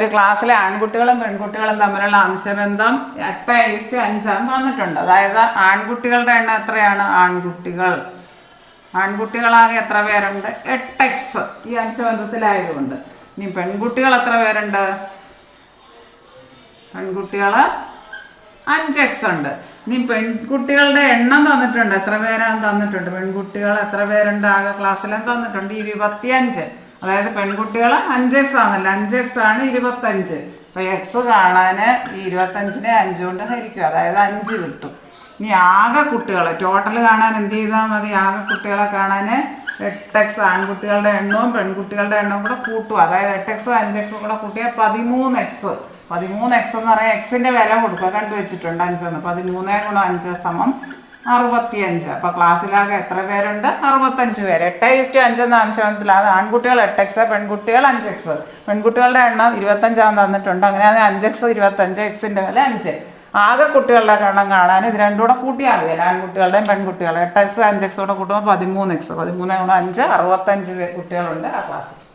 ഒരു ക്ലാസ്സിലെ ആൺകുട്ടികളും പെൺകുട്ടികളും തമ്മിലുള്ള അംശബന്ധം എട്ട് ഈസ്റ്റ് അഞ്ചാം വന്നിട്ടുണ്ട്. അതായത് ആൺകുട്ടികളുടെ എണ്ണം എത്രയാണ്? ആൺകുട്ടികൾ. ആൺകുട്ടികളാകെ എത്ര പേരുണ്ട്? എട്ട് എക്സ് ഈ അംശബന്ധത്തിലായതുകൊണ്ട്. ഇനി പെൺകുട്ടികൾ എത്ര പേരുണ്ട്? പെൺകുട്ടികൾ അഞ്ച് എക്സ് ഉണ്ട്. ഇനി പെൺകുട്ടികളുടെ എണ്ണം തന്നിട്ടുണ്ട്. എത്ര പേരാണ് തന്നിട്ടുണ്ട്? പെൺകുട്ടികൾ എത്ര പേരുണ്ട്? ആകെ ക്ലാസ്സിലും തന്നിട്ടുണ്ട്. ഇരുപത്തിയഞ്ച്. അതായത് പെൺകുട്ടികൾ അഞ്ച് എക്സ് ആണല്ലോ. അഞ്ച് എക്സ് ആണ് ഇരുപത്തഞ്ച്. അപ്പൊ എക്സ് കാണാന് ഈ ഇരുപത്തഞ്ചിനെ അഞ്ച് കൊണ്ട് ഹരിക്കും. അതായത് അഞ്ച് കിട്ടും. ഇനി ആകെ കുട്ടികൾ ടോട്ടൽ കാണാൻ എന്ത് ചെയ്താൽ മതി? ആകെ കുട്ടികളെ കാണാൻ എട്ട് എക്സ് ആൺകുട്ടികളുടെ എണ്ണവും പെൺകുട്ടികളുടെ എണ്ണവും കൂടെ കൂട്ടും. അതായത് എട്ട് എക്സും അഞ്ച് എക്സും കൂടെ കൂട്ടിയാൽ പതിമൂന്ന് എക്സ്. പതിമൂന്ന് എക്സ് എന്ന് പറയാൻ എക്സിന്റെ വില കൊടുക്കുക. കണ്ടുവച്ചിട്ടുണ്ട് അഞ്ചെന്ന്. പതിമൂന്ന് ഗുണം അഞ്ച് സമം അറുപത്തിയഞ്ച്. അപ്പൊ ക്ലാസ്സിലാകെ എത്ര പേരുണ്ട്? അറുപത്തഞ്ച് പേര്. എട്ട് ഇസ്റ്റു അഞ്ചെന്ന അംശത്തിൽ അത് ആൺകുട്ടികൾ എട്ട് എക്സ് പെൺകുട്ടികൾ അഞ്ച് എക്സ് പെൺകുട്ടികളുടെ എണ്ണം ഇരുപത്തഞ്ചാന്ന് തന്നിട്ടുണ്ട്. അങ്ങനെയാണെങ്കിൽ അഞ്ച് എക്സ് ഇരുപത്തഞ്ച് എക്സിന്റെ വില അഞ്ച്. ആകെ കുട്ടികളുടെ എണ്ണം കാണാൻ ഇത് രണ്ടും കൂടെ കൂട്ടിയാൽ മതി. ആൺകുട്ടികളുടെയും പെൺകുട്ടികളുടെ. എട്ട് എക്സ് അഞ്ച് എക്സ് കൂടെ കൂട്ടുമ്പോൾ പതിമൂന്ന് എക്സ് പതിമൂന്ന് കൂടെ അഞ്ച് അറുപത്തഞ്ച് കുട്ടികളുണ്ട് ആ ക്ലാസ്സിൽ.